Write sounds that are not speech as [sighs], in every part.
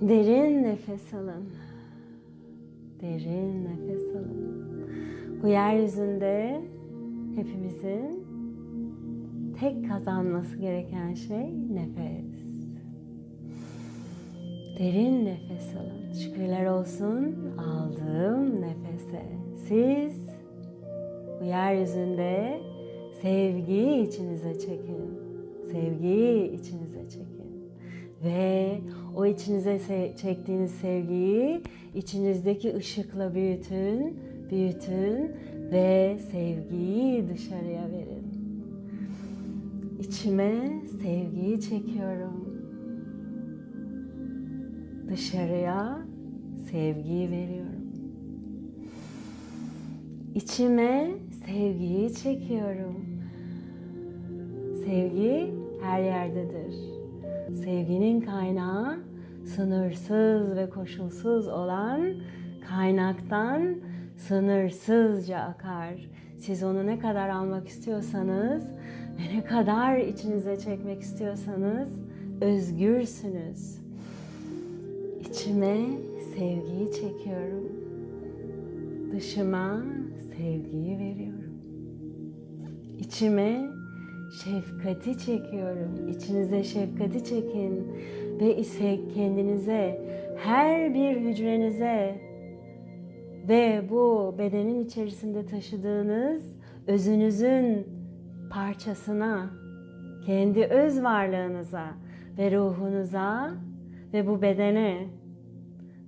Derin nefes alın. Derin nefes alın. Bu yeryüzünde hepimizin tek kazanması gereken şey nefes. Derin nefes alın. Şükürler olsun aldığım nefese. Siz bu yeryüzünde sevgiyi içinize çekin. Sevgiyi içinize çekin. Ve o içinize çektiğiniz sevgiyi içinizdeki ışıkla büyütün, büyütün ve sevgiyi dışarıya verin. İçime sevgiyi çekiyorum. Dışarıya sevgiyi veriyorum. İçime sevgiyi çekiyorum. Sevgi her yerdedir. Sevginin kaynağı sınırsız ve koşulsuz olan kaynaktan sınırsızca akar. Siz onu ne kadar almak istiyorsanız ve ne kadar içinize çekmek istiyorsanız özgürsünüz. İçime sevgiyi çekiyorum. Dışıma sevgiyi veriyorum. İçime şefkati çekiyorum. İçinize şefkati çekin ve ise kendinize, her bir hücrenize ve bu bedenin içerisinde taşıdığınız özünüzün parçasına, kendi öz varlığınıza ve ruhunuza ve bu bedene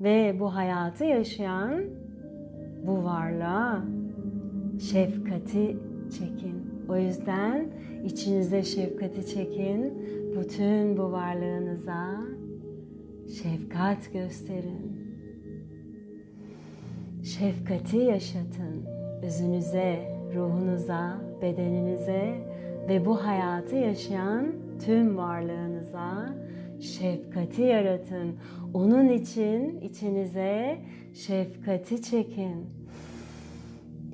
ve bu hayatı yaşayan bu varlığa şefkati çekin. O yüzden içinize şefkati çekin. Bütün bu varlığınıza şefkat gösterin. Şefkati yaşatın. Özünüze, ruhunuza, bedeninize ve bu hayatı yaşayan tüm varlığınıza şefkati yaratın. Onun için içinize şefkati çekin.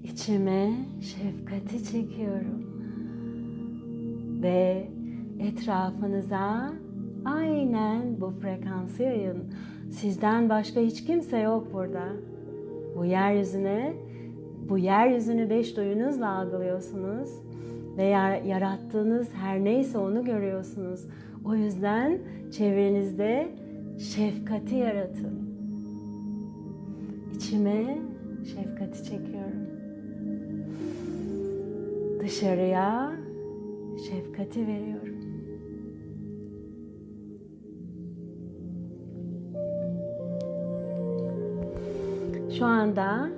İçime şefkati çekiyorum. Ve etrafınıza aynen bu frekansı yayın. Sizden başka hiç kimse yok burada. Bu yeryüzüne, bu yeryüzünü beş duyunuzla algılıyorsunuz ve yarattığınız her neyse onu görüyorsunuz. O yüzden çevrenizde şefkati yaratın. İçime şefkati çekiyorum. Dışarıya şefkati veriyorum. Şu anda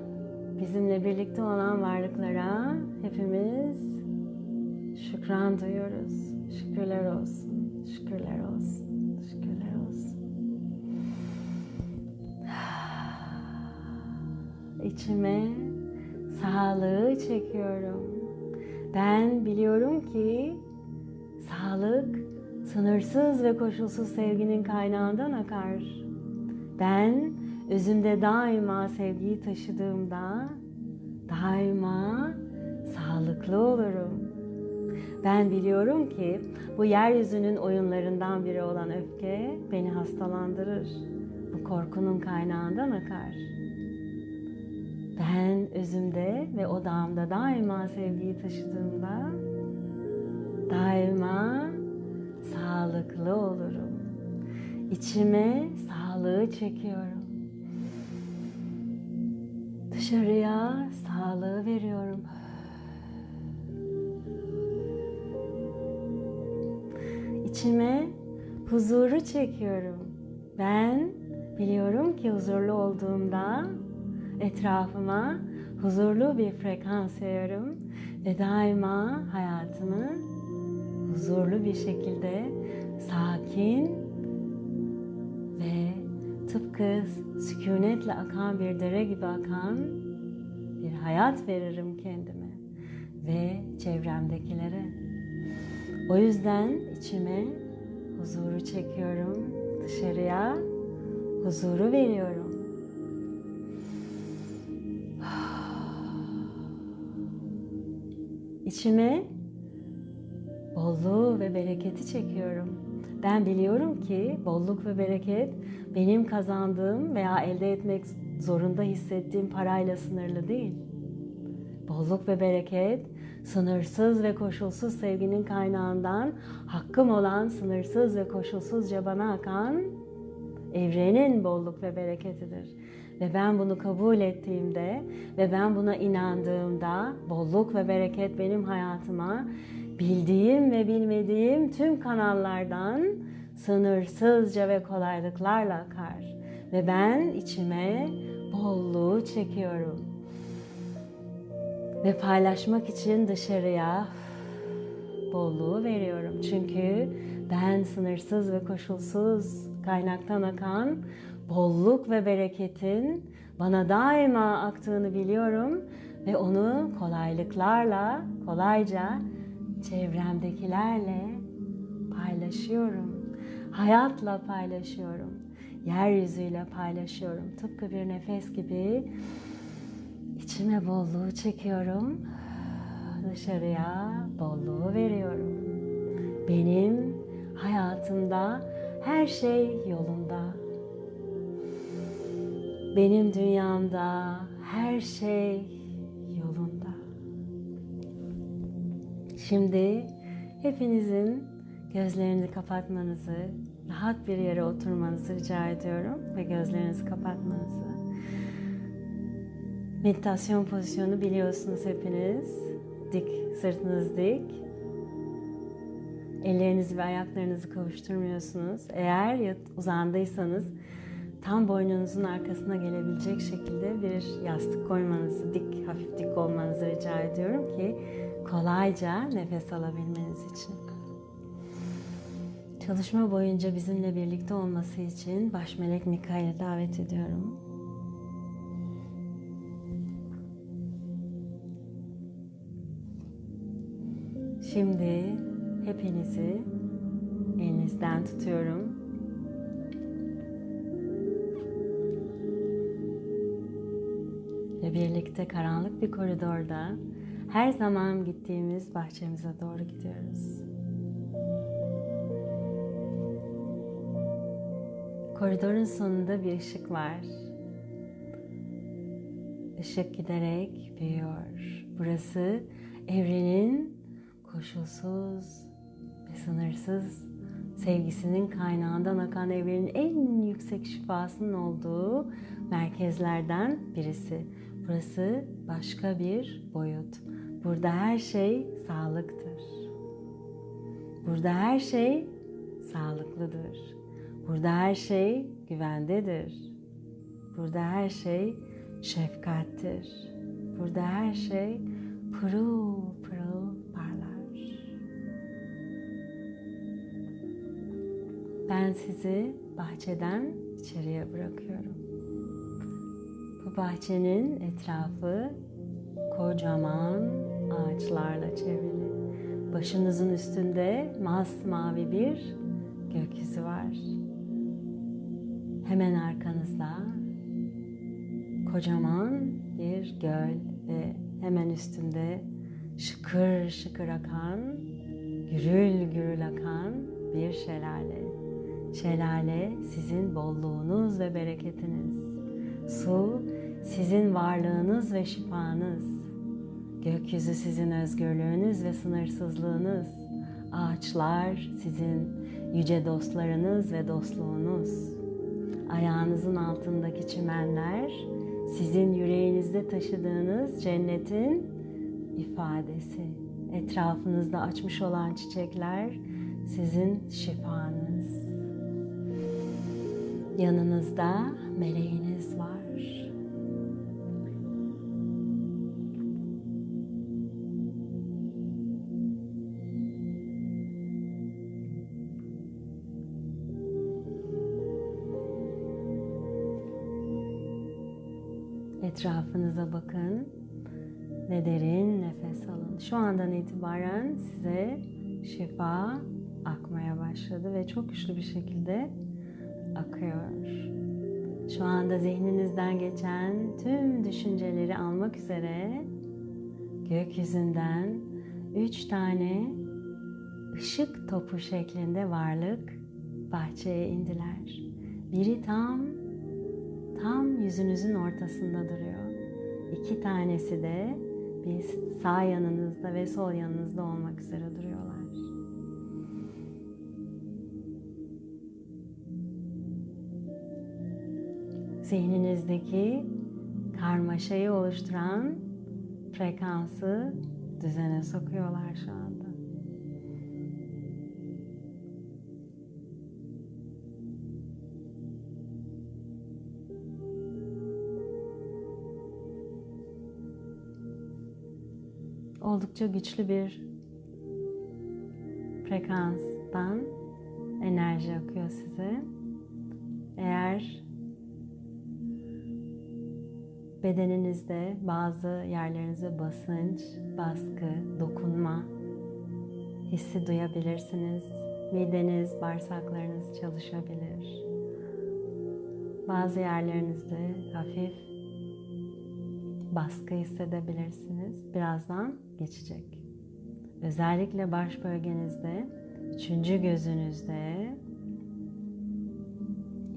bizimle birlikte olan varlıklara hepimiz şükran duyuyoruz. Şükürler olsun, şükürler olsun, şükürler olsun. [sighs] İçime sağlığı çekiyorum. Ben biliyorum ki sağlık sınırsız ve koşulsuz sevginin kaynağından akar. Ben özümde daima sevgiyi taşıdığımda daima sağlıklı olurum. Ben biliyorum ki bu yeryüzünün oyunlarından biri olan öfke beni hastalandırır. Bu korkunun kaynağından akar. Ben özümde ve odağımda daima sevgiyi taşıdığımda daima sağlıklı olurum. İçime sağlığı çekiyorum. Dışarıya sağlığı veriyorum. İçime huzuru çekiyorum. Ben biliyorum ki huzurlu olduğumda etrafıma huzurlu bir frekans yayıyorum ve daima hayatımı huzurlu bir şekilde sakin ve tıpkı sükunetle akan bir dere gibi akan bir hayat veririm kendime ve çevremdekilere. O yüzden içime huzuru çekiyorum, dışarıya huzuru veriyorum. İçime bolluğu ve bereketi çekiyorum. Ben biliyorum ki bolluk ve bereket benim kazandığım veya elde etmek zorunda hissettiğim parayla sınırlı değil. Bolluk ve bereket sınırsız ve koşulsuz sevginin kaynağından hakkım olan sınırsız ve koşulsuzca bana akan evrenin bolluk ve bereketidir. Ve ben bunu kabul ettiğimde ve ben buna inandığımda bolluk ve bereket benim hayatıma bildiğim ve bilmediğim tüm kanallardan sınırsızca ve kolaylıklarla akar. Ve ben içime bolluğu çekiyorum. Ve paylaşmak için dışarıya bolluğu veriyorum. Çünkü ben sınırsız ve koşulsuz kaynaktan akan bolluk ve bereketin bana daima aktığını biliyorum ve onu kolaylıklarla, kolayca çevremdekilerle paylaşıyorum. Hayatla paylaşıyorum. Yeryüzüyle paylaşıyorum. Tıpkı bir nefes gibi içime bolluğu çekiyorum. Dışarıya bolluğu veriyorum. Benim hayatımda her şey yolunda. Benim dünyamda her şey yolunda. Şimdi hepinizin gözlerini kapatmanızı, rahat bir yere oturmanızı rica ediyorum ve gözlerinizi kapatmanızı. Meditasyon pozisyonu biliyorsunuz hepiniz. Dik, sırtınız dik. Ellerinizi ve ayaklarınızı kavuşturmuyorsunuz. Eğer uzandıysanız tam boynunuzun arkasına gelebilecek şekilde bir yastık koymanızı, dik, hafif dik olmanızı rica ediyorum ki kolayca nefes alabilmeniz için. Çalışma boyunca bizimle birlikte olması için baş melek Mikail'i davet ediyorum. Şimdi hepinizi elinizden tutuyorum. Birlikte karanlık bir koridorda her zaman gittiğimiz bahçemize doğru gidiyoruz. Koridorun sonunda bir ışık var. Işık giderek büyüyor. Burası evrenin koşulsuz ve sınırsız sevgisinin kaynağından akan evrenin en yüksek şifasının olduğu merkezlerden birisi. Burası başka bir boyut. Burada her şey sağlıktır. Burada her şey sağlıklıdır. Burada her şey güvendedir. Burada her şey şefkattir. Burada her şey pırıl pırıl parlar. Ben sizi bahçeden içeriye bırakıyorum. Bahçenin etrafı kocaman ağaçlarla çevrili. Başınızın üstünde masmavi bir gökyüzü var. Hemen arkanızda kocaman bir göl ve hemen üstünde şıkır şıkır akan, gürül gürül akan bir şelale. Şelale sizin bolluğunuz ve bereketiniz. Su sizin varlığınız ve şifanız. Gökyüzü sizin özgürlüğünüz ve sınırsızlığınız. Ağaçlar sizin yüce dostlarınız ve dostluğunuz. Ayağınızın altındaki çimenler sizin yüreğinizde taşıdığınız cennetin ifadesi. Etrafınızda açmış olan çiçekler sizin şifanız. Yanınızda meleğiniz var. Etrafınıza bakın ve derin nefes alın. Şu andan itibaren size şifa akmaya başladı ve çok güçlü bir şekilde akıyor. Şu anda zihninizden geçen tüm düşünceleri almak üzere gökyüzünden üç tane ışık topu şeklinde varlık bahçeye indiler. Biri tam tam yüzünüzün ortasında duruyor. İki tanesi de bir sağ yanınızda ve sol yanınızda olmak üzere duruyorlar. Zihninizdeki karmaşayı oluşturan frekansı düzene sokuyorlar şu anda. Oldukça güçlü bir frekanstan enerji akıyor size. Eğer bedeninizde bazı yerlerinize basınç, baskı, dokunma hissi duyabilirsiniz. Mideniz, bağırsaklarınız çalışabilir. Bazı yerlerinizde hafif baskı hissedebilirsiniz. Birazdan geçecek. Özellikle baş bölgenizde, üçüncü gözünüzde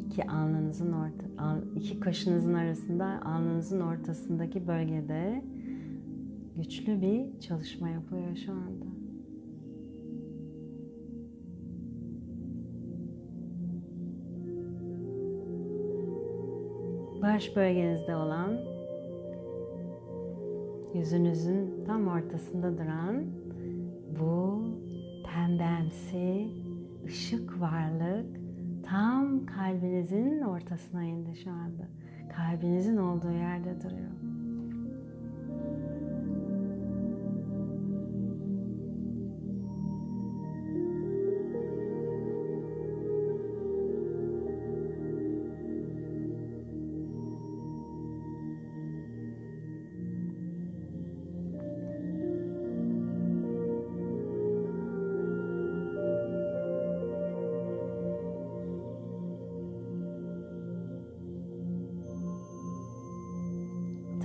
iki alnınızın orta, iki kaşınızın arasında alnınızın ortasındaki bölgede güçlü bir çalışma yapıyor şu anda. Baş bölgenizde olan yüzünüzün tam ortasında duran bu pembemsi ışık varlık tam kalbinizin ortasına indi şu anda. Kalbinizin olduğu yerde duruyor.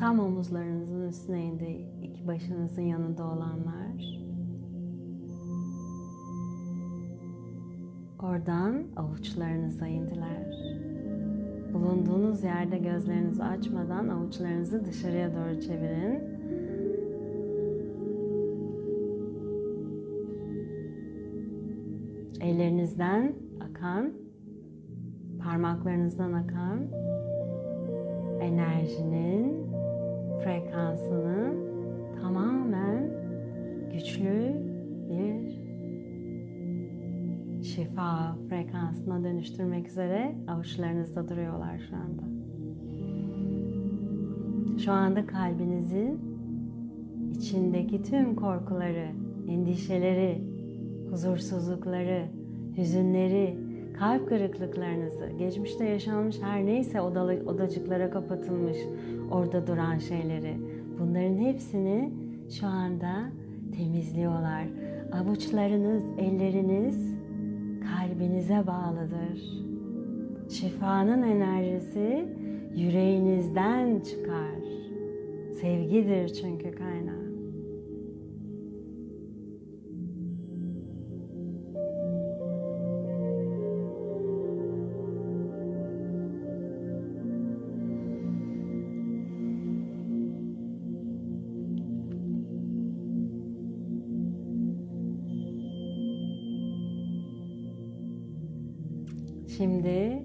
Tam omuzlarınızın üstüne indi iki başınızın yanında olanlar. Oradan avuçlarınıza indiler. Bulunduğunuz yerde gözlerinizi açmadan avuçlarınızı dışarıya doğru çevirin. Ellerinizden akan, parmaklarınızdan akan enerjinin frekansını tamamen güçlü bir şifa frekansına dönüştürmek üzere avuçlarınızda duruyorlar şu anda. Şu anda kalbinizin içindeki tüm korkuları, endişeleri, huzursuzlukları, hüzünleri, kalp kırıklıklarınızı, geçmişte yaşanmış her neyse odalı, odacıklara kapatılmış orada duran şeyleri, bunların hepsini şu anda temizliyorlar. Avuçlarınız, elleriniz kalbinize bağlıdır. Şifanın enerjisi yüreğinizden çıkar. Sevgidir çünkü kaynağı. Şimdi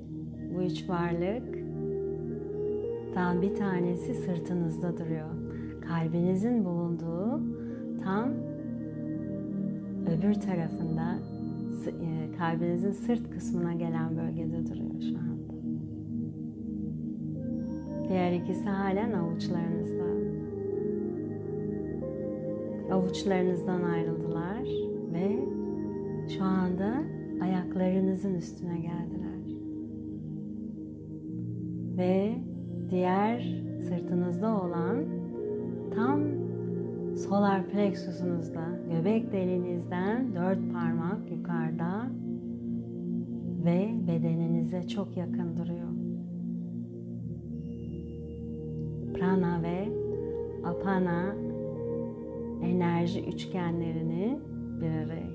bu üç varlık tam bir tanesi sırtınızda duruyor. Kalbinizin bulunduğu tam öbür tarafında e, kalbinizin sırt kısmına gelen bölgede duruyor şu anda. Diğer ikisi halen avuçlarınızda. Avuçlarınızdan ayrıldılar ve şu anda ayaklarınızın üstüne geldiler. Ve diğer sırtınızda olan tam solar plexusunuzda, göbek deliğinizden dört parmak yukarıda ve bedeninize çok yakın duruyor. Prana ve Apana enerji üçgenlerini bir araya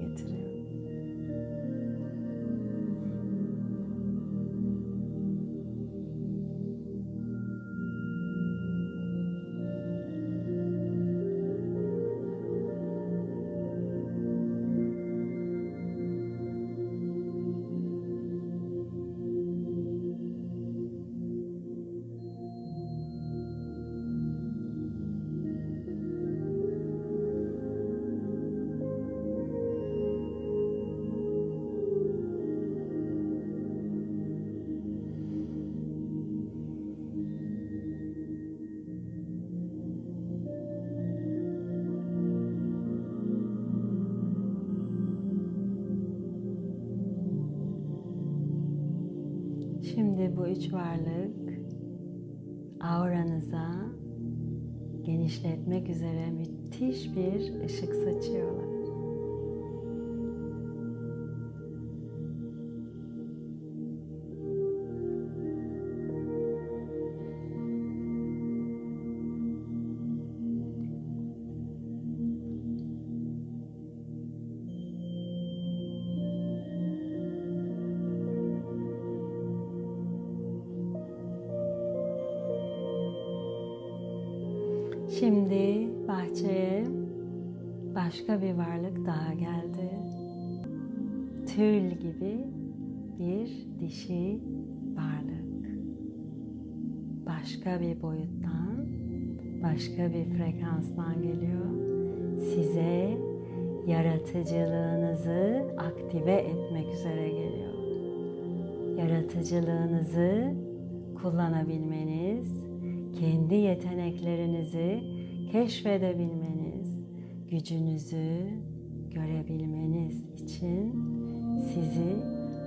Şimdi bu üç varlık auranıza genişletmek üzere müthiş bir ışık saçıyorlar. Gibi bir dişi varlık. Başka bir boyuttan, başka bir frekanstan geliyor. Size yaratıcılığınızı aktive etmek üzere geliyor. Yaratıcılığınızı kullanabilmeniz, kendi yeteneklerinizi keşfedebilmeniz, gücünüzü görebilmeniz için sizi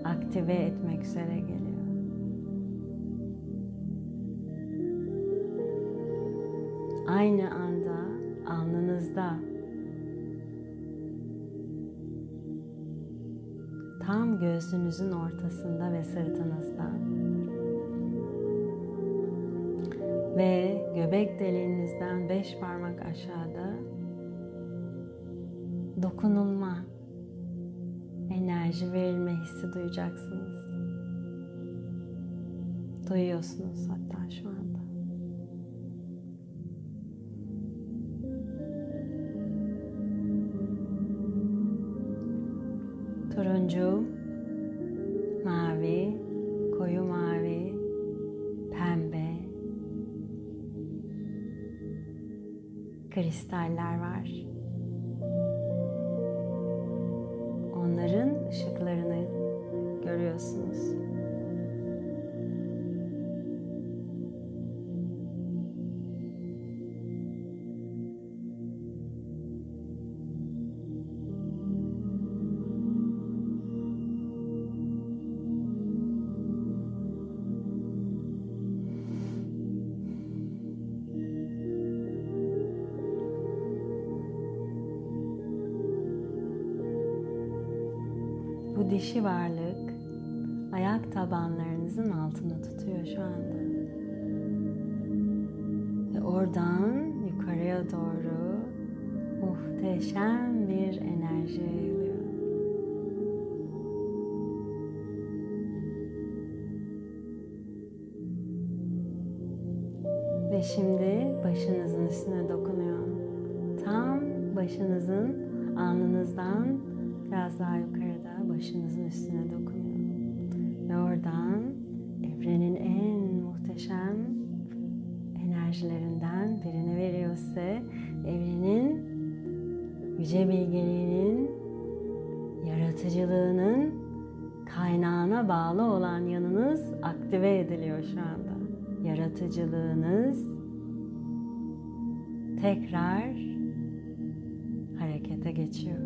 aktive etmek üzere geliyor. Aynı anda alnınızda tam göğsünüzün ortasında ve sırtınızda ve göbek deliğinizden beş parmak aşağıda dokunulma, enerji verilme hissi duyacaksınız. Duyuyorsunuz hatta şu anda. Bu dişi varlık ayak tabanlarınızın altında tutuyor şu anda. Ve oradan yukarıya doğru muhteşem bir enerji yayılıyor. Ve şimdi başınızın üstüne dokunuyor. Tam başınızın alnınızdan biraz daha yukarıda başınızın üstüne dokunuyor. Ve oradan enerjilerinden birini veriyor size. Evrenin yüce bilgeliğinin yaratıcılığının kaynağına bağlı olan yanınız aktive ediliyor şu anda. Yaratıcılığınız tekrar harekete geçiyor.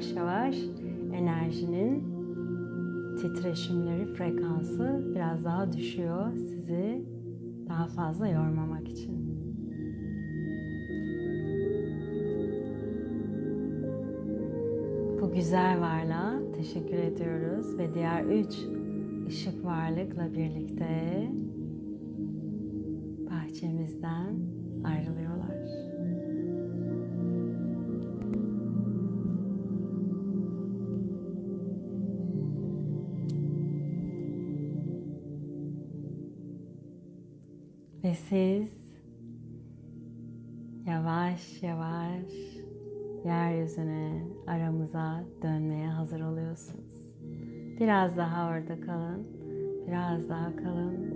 Yavaş yavaş enerjinin titreşimleri, frekansı biraz daha düşüyor sizi daha fazla yormamak için. Bu güzel varlığa teşekkür ediyoruz ve diğer üç ışık varlıkla birlikte bahçemizden ayrılıyorlar. Ve siz yavaş yavaş yeryüzüne, aramıza dönmeye hazır oluyorsunuz. Biraz daha orada kalın. Biraz daha kalın.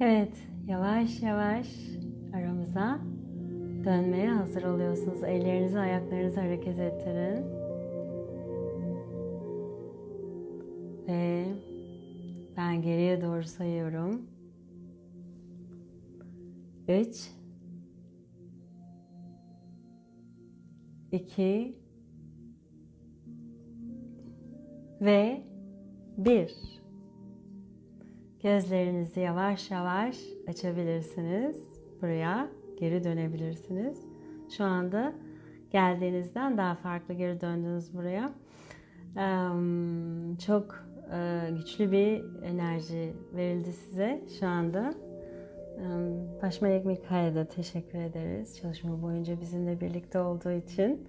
Evet, yavaş yavaş aramıza dönmeye hazır oluyorsunuz. Ellerinizi, ayaklarınızı hareket ettirin. Ve ben geriye doğru sayıyorum. 3 2 ve 1 Gözlerinizi yavaş yavaş açabilirsiniz. Buraya geri dönebilirsiniz. Şu anda geldiğinizden daha farklı geri döndünüz buraya. Çok güçlü bir enerji verildi size şu anda. Başmelek Mika'ya da teşekkür ederiz çalışma boyunca bizimle birlikte olduğu için.